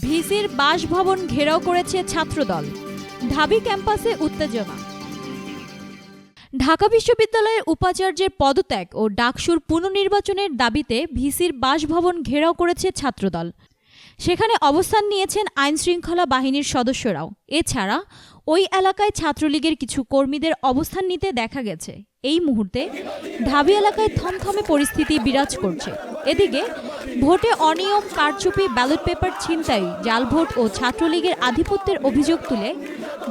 ভিসির বাসভবন ঘেরাও করেছে ছাত্রদল। ঢাবি ক্যাম্পাসে উত্তেজনা। ঢাকা বিশ্ববিদ্যালয়ের উপাচার্যের পদত্যাগ ও ডাকসুর পুনর্নির্বাচনের দাবিতে ভিসির বাসভবন ঘেরাও করেছে ছাত্রদল। সেখানে অবস্থান নিয়েছেন আইনশৃঙ্খলা বাহিনীর সদস্যরাও। এছাড়া, ওই এলাকায় ছাত্রলীগের কিছু কর্মীদের অবস্থান নিতে দেখা গেছে। এই মুহূর্তে ঢাবি এলাকায় থমথমে পরিস্থিতি বিরাজ করছে। এদিকে, ভোটে অনিয়ম, কারচুপি, ব্যালট পেপার ছিনতাই জাল ভোট ও ছাত্রলীগের আধিপত্যের অভিযোগ তুলে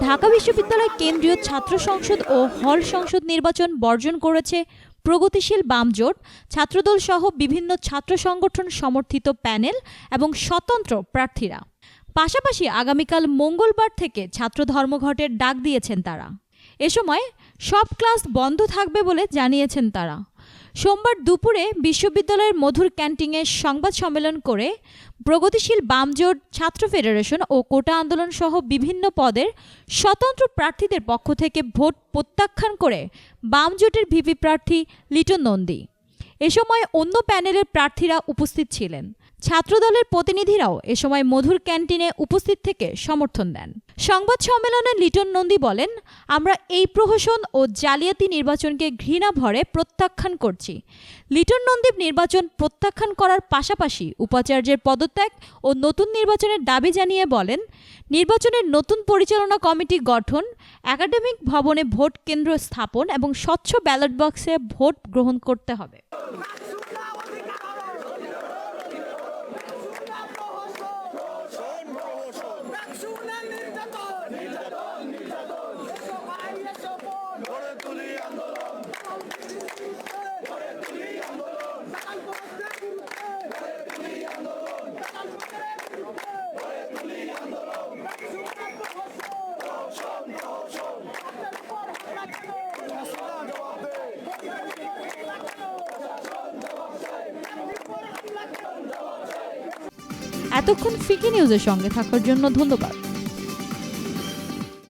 ঢাকা বিশ্ববিদ্যালয় কেন্দ্রীয় ছাত্র সংসদ ও হল সংসদ নির্বাচন বর্জন করেছে প্রগতিশীল বামজোট ছাত্রদল সহ বিভিন্ন ছাত্র সংগঠন সমর্থিত প্যানেল এবং স্বতন্ত্র প্রার্থীরা। পাশাপাশি আগামীকাল মঙ্গলবার থেকে ছাত্র ধর্মঘটের ডাক দিয়েছেন তারা। এ সময় সব ক্লাস বন্ধ থাকবে বলে জানিয়েছেন তারা। সোমবার দুপুরে বিশ্ববিদ্যালয়ের মধুর ক্যান্টিনে সংবাদ সম্মেলন করে প্রগতিশীল বামজোট, ছাত্র ফেডারেশন ও কোটা আন্দোলন সহ বিভিন্ন পদের স্বতন্ত্র প্রার্থীদের পক্ষ থেকে ভোট প্রত্যাখ্যান করে বামজোটের ভিপি প্রার্থী লিটন নন্দী। এ সময় অন্য প্যানেলের প্রার্থীরা উপস্থিত ছিলেন। ছাত্রদলের প্রতিনিধিরাও এ সময় মধুর ক্যান্টিনে উপস্থিত থেকে সমর্থন দেন। সংবাদ সম্মেলনে লিটন নন্দী বলেন, আমরা এই প্রহসন ও জালিয়াতি নির্বাচনকে ঘৃণা ভরে প্রত্যাখ্যান করছি। লিটন নন্দীপ নির্বাচন প্রত্যাখ্যান করার পাশাপাশি উপাচার্যের পদত্যাগ ও নতুন নির্বাচনের দাবি জানিয়ে বলেন, নির্বাচনের নতুন পরিচালনা কমিটি গঠন, একাডেমিক ভবনে ভোট কেন্দ্র স্থাপন এবং স্বচ্ছ ব্যালট বক্সে ভোট গ্রহণ করতে হবে। Braço! এতক্ষণ ফিকি নিউজের সঙ্গে থাকার জন্য ধন্যবাদ।